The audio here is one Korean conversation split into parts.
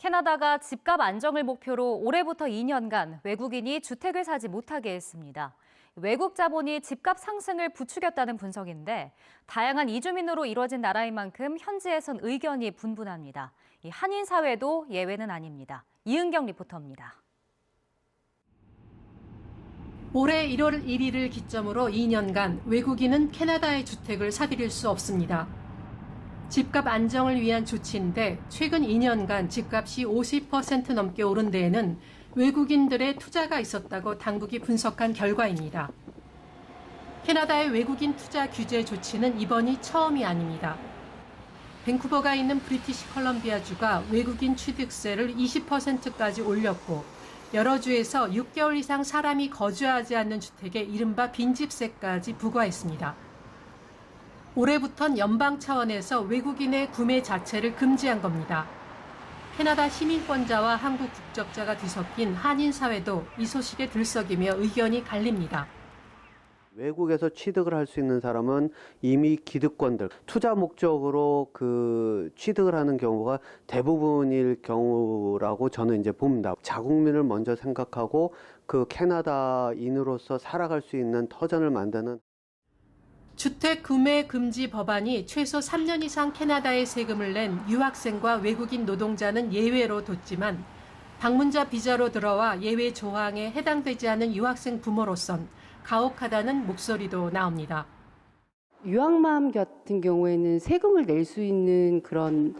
캐나다가 집값 안정을 목표로 올해부터 2년간 외국인이 주택을 사지 못하게 했습니다. 외국 자본이 집값 상승을 부추겼다는 분석인데 다양한 이주민으로 이뤄진 나라인 만큼 현지에선 의견이 분분합니다. 이 한인 사회도 예외는 아닙니다. 이은경 리포터입니다. 올해 1월 1일을 기점으로 2년간 외국인은 캐나다의 주택을 사들일 수 없습니다. 집값 안정을 위한 조치인데 최근 2년간 집값이 50% 넘게 오른 데에는 외국인들의 투자가 있었다고 당국이 분석한 결과입니다. 캐나다의 외국인 투자 규제 조치는 이번이 처음이 아닙니다. 밴쿠버가 있는 브리티시 컬럼비아주가 외국인 취득세를 20%까지 올렸고 여러 주에서 6개월 이상 사람이 거주하지 않는 주택에 이른바 빈집세까지 부과했습니다. 올해부턴 연방 차원에서 외국인의 구매 자체를 금지한 겁니다. 캐나다 시민권자와 한국 국적자가 뒤섞인 한인 사회도 이 소식에 들썩이며 의견이 갈립니다. 외국에서 취득을 할 수 있는 사람은 이미 기득권들, 투자 목적으로 그 취득을 하는 경우가 대부분일 경우라고 저는 이제 봅니다. 자국민을 먼저 생각하고 그 캐나다인으로서 살아갈 수 있는 터전을 만드는 주택 구매 금지 법안이 최소 3년 이상 캐나다에 세금을 낸 유학생과 외국인 노동자는 예외로 뒀지만 방문자 비자로 들어와 예외 조항에 해당되지 않은 유학생 부모로선 가혹하다는 목소리도 나옵니다. 유학맘 같은 경우에는 세금을 낼 수 있는 그런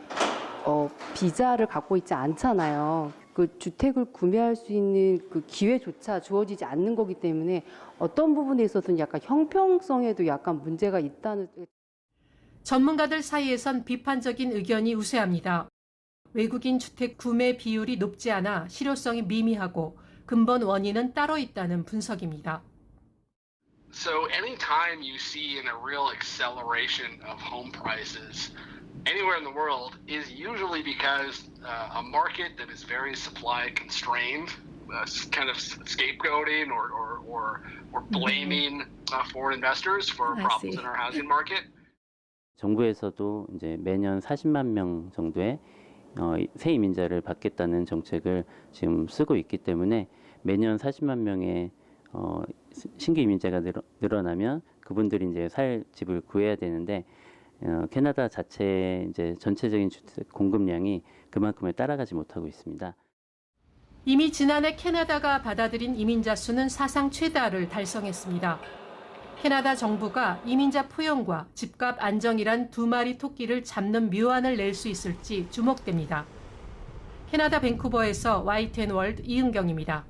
어, 비자를 갖고 있지 않잖아요. 그 주택을 구매할 수 있는 그 기회조차 주어지지 않는 거기 때문에 어떤 부분에 있어서는 약간 형평성에도 약간 문제가 있다는 전문가들 사이에선 비판적인 의견이 우세합니다. 외국인 주택 구매 비율이 높지 않아 실효성이 미미하고 근본 원인은 따로 있다는 분석입니다. So anytime you see in a real acceleration of home prices anywhere in the world is usually because uh, a market that is very supply constrained, uh, kind of scapegoating or or or, or blaming uh, foreign investors for problems in our housing market. 정부에서도 이제 매년 40만 명 정도의 어, 새 이민자를 받겠다는 정책을 지금 쓰고 있기 때문에 매년 40만 명의 어, 시- 신규 이민자가 늘어, 늘어나면 그분들이 이제 살 집을 구해야 되는데 어, 캐나다 자체의 이제 전체적인 주택 공급량이 그만큼을 따라가지 못하고 있습니다. 이미 지난해 캐나다가 받아들인 이민자 수는 사상 최다를 달성했습니다. 캐나다 정부가 이민자 포용과 집값 안정이란 두 마리 토끼를 잡는 묘안을 낼 수 있을지 주목됩니다. 캐나다 밴쿠버에서 YTN 월드 이은경입니다.